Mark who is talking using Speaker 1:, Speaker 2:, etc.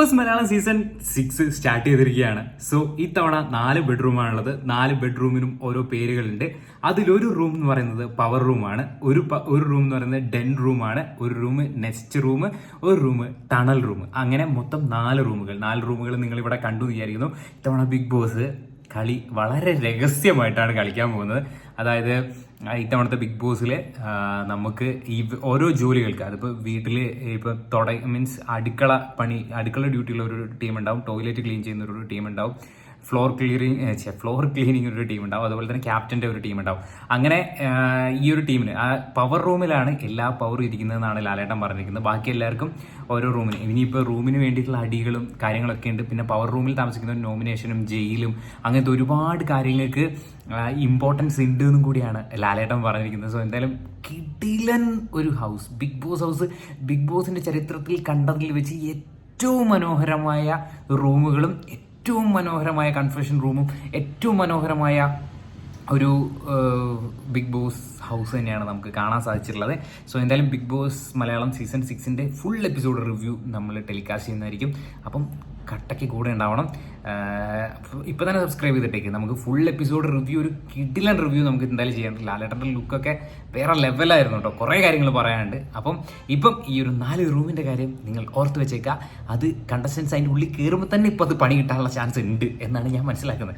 Speaker 1: Boss Malayalam season six start ചെയ്തിരിക്കുകയാണ്. So ഇത്തവണ നാല് ബെഡ്റൂമാണുള്ളത് നാല് ബെഡ്റൂമിനും ഓരോ പേരുകളുണ്ട്. അതിലൊരു റൂം എന്ന് പറയുന്നത് പവർ റൂമാണ് ഒരു ഒരു റൂം എന്ന് പറയുന്നത് ഡെൻ റൂമാണ് ഒരു റൂം നെസ്റ്റ് റൂം ഒരു റൂം ടണൽ റൂം അങ്ങനെ മൊത്തം നാല് റൂമുകൾ നാല് റൂമുകൾ നിങ്ങൾ ഇവിടെ കണ്ടു വിചാരിക്കുന്നു. ഇത്തവണ ബിഗ് ബോസ് കളി വളരെ രഹസ്യമായിട്ടാണ് കളിക്കാൻ പോകുന്നത്. അതായത് ഇത്തവണത്തെ ബിഗ് ബോസിൽ നമുക്ക് ഈ ഓരോ ജോലികൾക്ക് അതിപ്പോൾ വീട്ടിൽ ഇപ്പോൾ തുട മീൻസ് അടുക്കള പണി അടുക്കള ഡ്യൂട്ടിയുള്ള ഒരു ടീം ഉണ്ടാവും ടോയ്ലറ്റ് ക്ലീൻ ചെയ്യുന്ന ഒരു ടീം ഉണ്ടാവും ഫ്ലോർ ക്ലിയറിങ് ഫ്ലോർ ക്ലീനിങ് ഒരു ടീം ഉണ്ടാവും. അതുപോലെ തന്നെ ക്യാപ്റ്റന്റെ ഒരു ടീം ഉണ്ടാവും. അങ്ങനെ ഈ ഒരു ടീമിന് ആ പവർ റൂമിലാണ് എല്ലാ പവറും ഇരിക്കുന്നതെന്നാണ് ലാലേട്ടൻ പറഞ്ഞിരിക്കുന്നത്. ബാക്കി എല്ലാവർക്കും ഓരോ റൂമിന് ഇനിയിപ്പോൾ റൂമിന് വേണ്ടിയിട്ടുള്ള അടികളും കാര്യങ്ങളൊക്കെ ഉണ്ട്. പിന്നെ പവർ റൂമിൽ താമസിക്കുന്ന നോമിനേഷനും ജയിലും അങ്ങനത്തെ ഒരുപാട് കാര്യങ്ങൾക്ക് ഇമ്പോർട്ടൻസ് ഉണ്ട് എന്നും കൂടിയാണ് ലാലേട്ടൻ പറഞ്ഞിരിക്കുന്നത്. സോ എന്തായാലും കിടിലൻ ഒരു house big boss house big ബോസിന്റെ ചരിത്രത്തിൽ കണ്ടതിൽ വെച്ച് ഏറ്റവും മനോഹരമായ റൂമുകളും ഏറ്റവും മനോഹരമായ കൺഫെഷൻ റൂമും ഏറ്റവും മനോഹരമായ ഒരു ബിഗ് ബോസ് ഹൗസ് തന്നെയാണ് നമുക്ക് കാണാൻ സാധിച്ചിട്ടുള്ളത്. സോ എന്തായാലും ബിഗ് ബോസ് മലയാളം സീസൺ സിക്സിന്റെ ഫുൾ എപ്പിസോഡ് റിവ്യൂ നമ്മൾ ടെലികാസ്റ്റ് ചെയ്യുന്നതായിരിക്കും. അപ്പം കട്ടയ്ക്ക് കൂടെ ഉണ്ടാവണം. ഇപ്പം തന്നെ സബ്സ്ക്രൈബ് ചെയ്തിട്ടേക്ക്. നമുക്ക് ഫുൾ എപ്പിസോഡ് റിവ്യൂ ഒരു കിഡിലൻ റിവ്യൂ നമുക്ക് എന്തായാലും ചെയ്യാൻ ലാലേട്ടന്റെ ലുക്കൊക്കെ വേറെ ലെവലായിരുന്നു കേട്ടോ. കുറേ കാര്യങ്ങൾ പറയാനുണ്ട്. അപ്പം ഇപ്പം ഈ ഒരു നാല് റൂമിന്റെ കാര്യം നിങ്ങൾ ഓർത്ത് വെച്ചേക്കുക. അത് കണ്ടസ്റ്റൻസ് അതിന്റെ ഉള്ളിൽ കയറുമ്പോൾ തന്നെ ഇപ്പോൾ അത് പണി കിട്ടാനുള്ള ചാൻസ് ഉണ്ട് എന്നാണ് ഞാൻ മനസ്സിലാക്കുന്നത്.